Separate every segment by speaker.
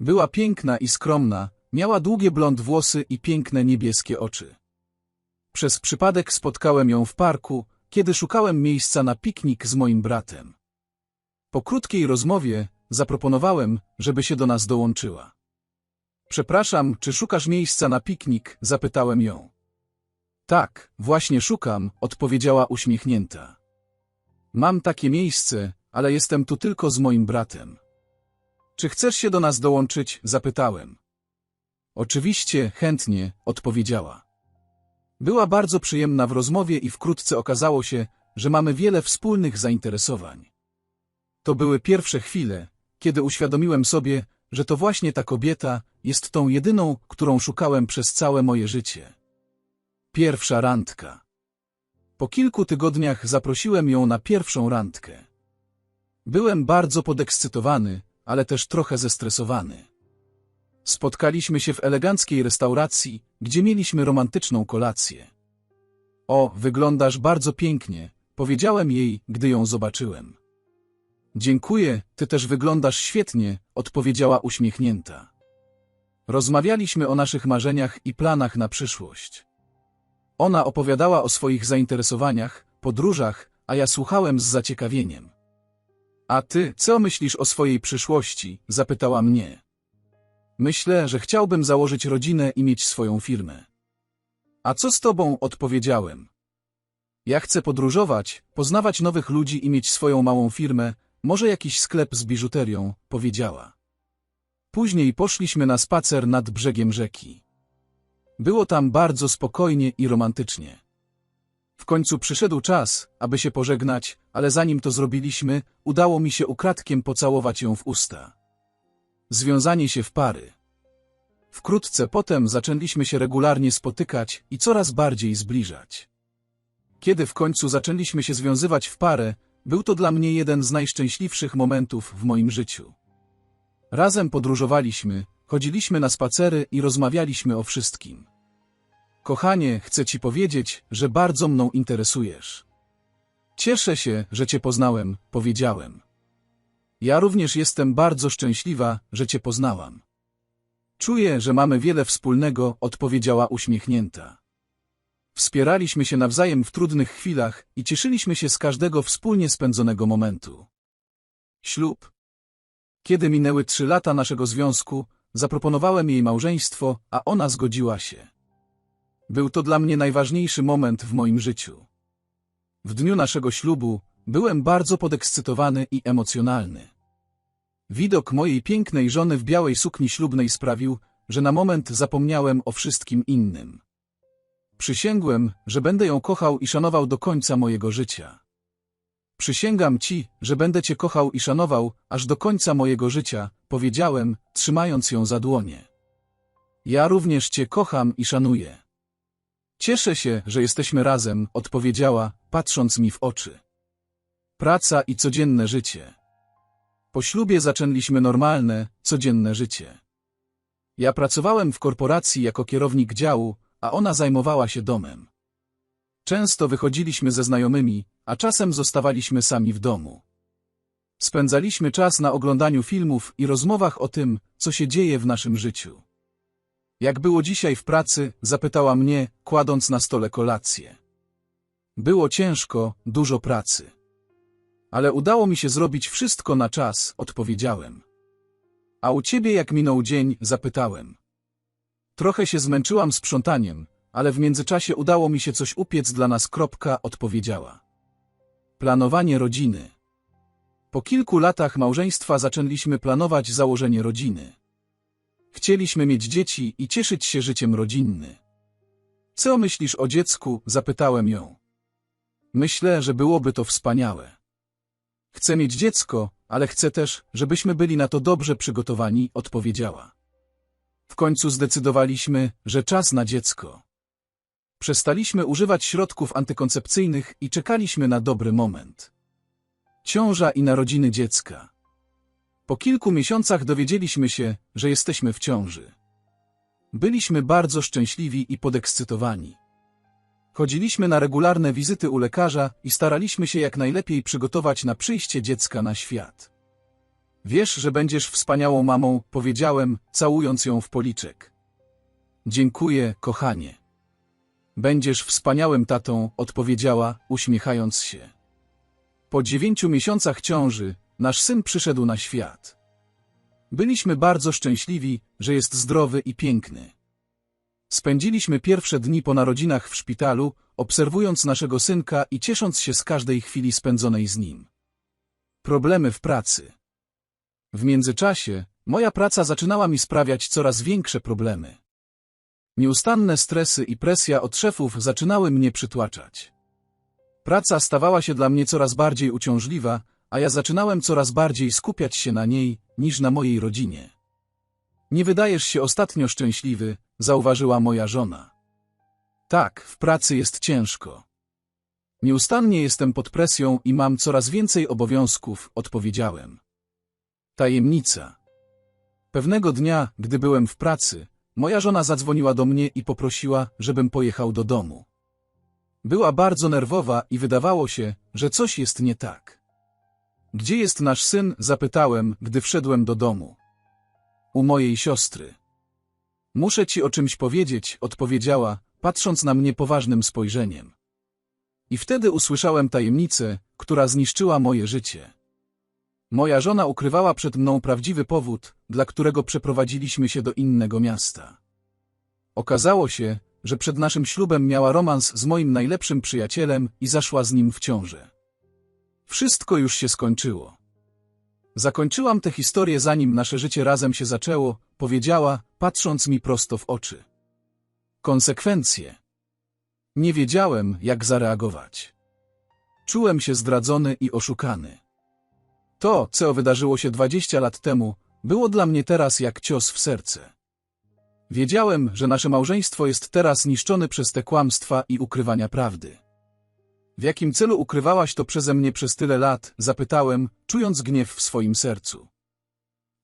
Speaker 1: Była piękna i skromna, miała długie blond włosy i piękne niebieskie oczy. Przez przypadek spotkałem ją w parku, kiedy szukałem miejsca na piknik z moim bratem. Po krótkiej rozmowie zaproponowałem, żeby się do nas dołączyła. Przepraszam, czy szukasz miejsca na piknik? zapytałem ją. Tak, właśnie szukam, odpowiedziała uśmiechnięta. Mam takie miejsce, ale jestem tu tylko z moim bratem. Czy chcesz się do nas dołączyć? zapytałem. Oczywiście, chętnie, odpowiedziała. Była bardzo przyjemna w rozmowie i wkrótce okazało się, że mamy wiele wspólnych zainteresowań. To były pierwsze chwile, kiedy uświadomiłem sobie, że to właśnie ta kobieta jest tą jedyną, którą szukałem przez całe moje życie. Pierwsza randka. Po kilku tygodniach zaprosiłem ją na pierwszą randkę. Byłem bardzo podekscytowany, ale też trochę zestresowany. Spotkaliśmy się w eleganckiej restauracji, gdzie mieliśmy romantyczną kolację. O, wyglądasz bardzo pięknie, powiedziałem jej, gdy ją zobaczyłem. Dziękuję, ty też wyglądasz świetnie, odpowiedziała uśmiechnięta. Rozmawialiśmy o naszych marzeniach i planach na przyszłość. Ona opowiadała o swoich zainteresowaniach, podróżach, a ja słuchałem z zaciekawieniem. A ty, co myślisz o swojej przyszłości? zapytała mnie. Myślę, że chciałbym założyć rodzinę i mieć swoją firmę. A co z tobą? odpowiedziałem. Ja chcę podróżować, poznawać nowych ludzi i mieć swoją małą firmę, może jakiś sklep z biżuterią, powiedziała. Później poszliśmy na spacer nad brzegiem rzeki. Było tam bardzo spokojnie i romantycznie. W końcu przyszedł czas, aby się pożegnać, ale zanim to zrobiliśmy, udało mi się ukradkiem pocałować ją w usta. Związanie się w pary. Wkrótce potem zaczęliśmy się regularnie spotykać i coraz bardziej zbliżać. Kiedy w końcu zaczęliśmy się związywać w parę, był to dla mnie jeden z najszczęśliwszych momentów w moim życiu. Razem podróżowaliśmy, chodziliśmy na spacery i rozmawialiśmy o wszystkim. Kochanie, chcę ci powiedzieć, że bardzo mną interesujesz. Cieszę się, że cię poznałem, powiedziałem. Ja również jestem bardzo szczęśliwa, że cię poznałam. Czuję, że mamy wiele wspólnego, odpowiedziała uśmiechnięta. Wspieraliśmy się nawzajem w trudnych chwilach i cieszyliśmy się z każdego wspólnie spędzonego momentu. Ślub. Kiedy minęły trzy lata naszego związku, zaproponowałem jej małżeństwo, a ona zgodziła się. Był to dla mnie najważniejszy moment w moim życiu. W dniu naszego ślubu byłem bardzo podekscytowany i emocjonalny. Widok mojej pięknej żony w białej sukni ślubnej sprawił, że na moment zapomniałem o wszystkim innym. Przysięgłem, że będę ją kochał i szanował do końca mojego życia. Przysięgam ci, że będę cię kochał i szanował, aż do końca mojego życia, powiedziałem, trzymając ją za dłonie. Ja również cię kocham i szanuję. Cieszę się, że jesteśmy razem, odpowiedziała, patrząc mi w oczy. Praca i codzienne życie. Po ślubie zaczęliśmy normalne, codzienne życie. Ja pracowałem w korporacji jako kierownik działu, a ona zajmowała się domem. Często wychodziliśmy ze znajomymi, a czasem zostawaliśmy sami w domu. Spędzaliśmy czas na oglądaniu filmów i rozmowach o tym, co się dzieje w naszym życiu. Jak było dzisiaj w pracy, zapytała mnie, kładąc na stole kolację. Było ciężko, dużo pracy. Ale udało mi się zrobić wszystko na czas, odpowiedziałem. A u ciebie jak minął dzień, zapytałem. Trochę się zmęczyłam sprzątaniem, ale w międzyczasie udało mi się coś upiec dla nas. Kropka, odpowiedziała. Planowanie rodziny. Po kilku latach małżeństwa zaczęliśmy planować założenie rodziny. Chcieliśmy mieć dzieci i cieszyć się życiem rodzinnym. Co myślisz o dziecku? zapytałem ją. Myślę, że byłoby to wspaniałe. Chcę mieć dziecko, ale chcę też, żebyśmy byli na to dobrze przygotowani, odpowiedziała. W końcu zdecydowaliśmy, że czas na dziecko. Przestaliśmy używać środków antykoncepcyjnych i czekaliśmy na dobry moment. Ciąża i narodziny dziecka. Po kilku miesiącach dowiedzieliśmy się, że jesteśmy w ciąży. Byliśmy bardzo szczęśliwi i podekscytowani. Chodziliśmy na regularne wizyty u lekarza i staraliśmy się jak najlepiej przygotować na przyjście dziecka na świat. Wiesz, że będziesz wspaniałą mamą, powiedziałem, całując ją w policzek. Dziękuję, kochanie. Będziesz wspaniałym tatą, odpowiedziała, uśmiechając się. Po dziewięciu miesiącach ciąży, nasz syn przyszedł na świat. Byliśmy bardzo szczęśliwi, że jest zdrowy i piękny. Spędziliśmy pierwsze dni po narodzinach w szpitalu, obserwując naszego synka i ciesząc się z każdej chwili spędzonej z nim. Problemy w pracy. W międzyczasie moja praca zaczynała mi sprawiać coraz większe problemy. Nieustanne stresy i presja od szefów zaczynały mnie przytłaczać. Praca stawała się dla mnie coraz bardziej uciążliwa, a ja zaczynałem coraz bardziej skupiać się na niej niż na mojej rodzinie. Nie wydajesz się ostatnio szczęśliwy, zauważyła moja żona. Tak, w pracy jest ciężko. Nieustannie jestem pod presją i mam coraz więcej obowiązków, odpowiedziałem. Tajemnica. Pewnego dnia, gdy byłem w pracy, moja żona zadzwoniła do mnie i poprosiła, żebym pojechał do domu. Była bardzo nerwowa i wydawało się, że coś jest nie tak. Gdzie jest nasz syn? zapytałem, gdy wszedłem do domu. U mojej siostry. Muszę ci o czymś powiedzieć, odpowiedziała, patrząc na mnie poważnym spojrzeniem. I wtedy usłyszałem tajemnicę, która zniszczyła moje życie. Moja żona ukrywała przed mną prawdziwy powód, dla którego przeprowadziliśmy się do innego miasta. Okazało się, że przed naszym ślubem miała romans z moim najlepszym przyjacielem i zaszła z nim w ciążę. Wszystko już się skończyło. Zakończyłam tę historię zanim nasze życie razem się zaczęło, powiedziała, patrząc mi prosto w oczy. Konsekwencje. Nie wiedziałem, jak zareagować. Czułem się zdradzony i oszukany. To, co wydarzyło się dwadzieścia lat temu, było dla mnie teraz jak cios w serce. Wiedziałem, że nasze małżeństwo jest teraz niszczone przez te kłamstwa i ukrywania prawdy. W jakim celu ukrywałaś to przeze mnie przez tyle lat? Zapytałem, czując gniew w swoim sercu.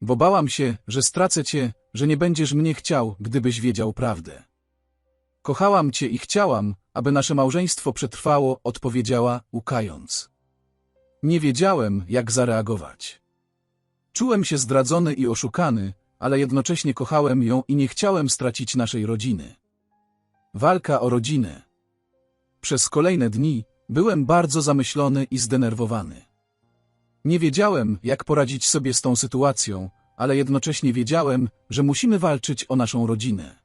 Speaker 1: Bo bałam się, że stracę cię, że nie będziesz mnie chciał, gdybyś wiedział prawdę. Kochałam cię i chciałam, aby nasze małżeństwo przetrwało, odpowiedziała, łkając. Nie wiedziałem, jak zareagować. Czułem się zdradzony i oszukany, ale jednocześnie kochałem ją i nie chciałem stracić naszej rodziny. Walka o rodzinę. Przez kolejne dni byłem bardzo zamyślony i zdenerwowany. Nie wiedziałem, jak poradzić sobie z tą sytuacją, ale jednocześnie wiedziałem, że musimy walczyć o naszą rodzinę.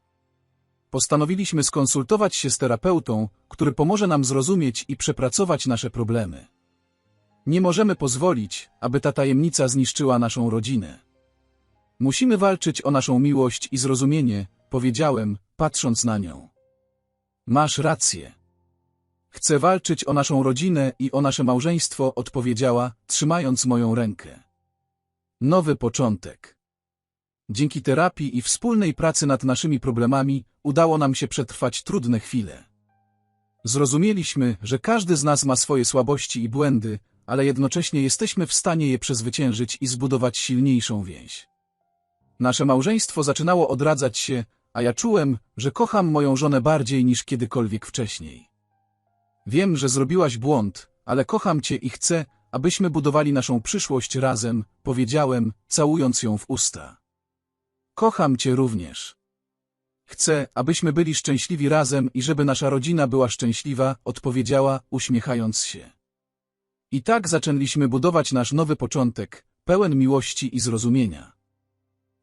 Speaker 1: Postanowiliśmy skonsultować się z terapeutą, który pomoże nam zrozumieć i przepracować nasze problemy. Nie możemy pozwolić, aby ta tajemnica zniszczyła naszą rodzinę. Musimy walczyć o naszą miłość i zrozumienie, powiedziałem, patrząc na nią. Masz rację. Chcę walczyć o naszą rodzinę i o nasze małżeństwo, odpowiedziała, trzymając moją rękę. Nowy początek. Dzięki terapii i wspólnej pracy nad naszymi problemami udało nam się przetrwać trudne chwile. Zrozumieliśmy, że każdy z nas ma swoje słabości i błędy, ale jednocześnie jesteśmy w stanie je przezwyciężyć i zbudować silniejszą więź. Nasze małżeństwo zaczynało odradzać się, a ja czułem, że kocham moją żonę bardziej niż kiedykolwiek wcześniej. Wiem, że zrobiłaś błąd, ale kocham cię i chcę, abyśmy budowali naszą przyszłość razem, powiedziałem, całując ją w usta. Kocham cię również. Chcę, abyśmy byli szczęśliwi razem i żeby nasza rodzina była szczęśliwa, odpowiedziała, uśmiechając się. I tak zaczęliśmy budować nasz nowy początek, pełen miłości i zrozumienia.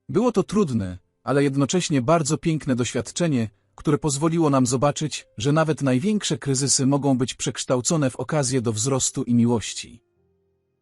Speaker 1: Było to trudne, ale jednocześnie bardzo piękne doświadczenie, które pozwoliło nam zobaczyć, że nawet największe kryzysy mogą być przekształcone w okazję do wzrostu i miłości.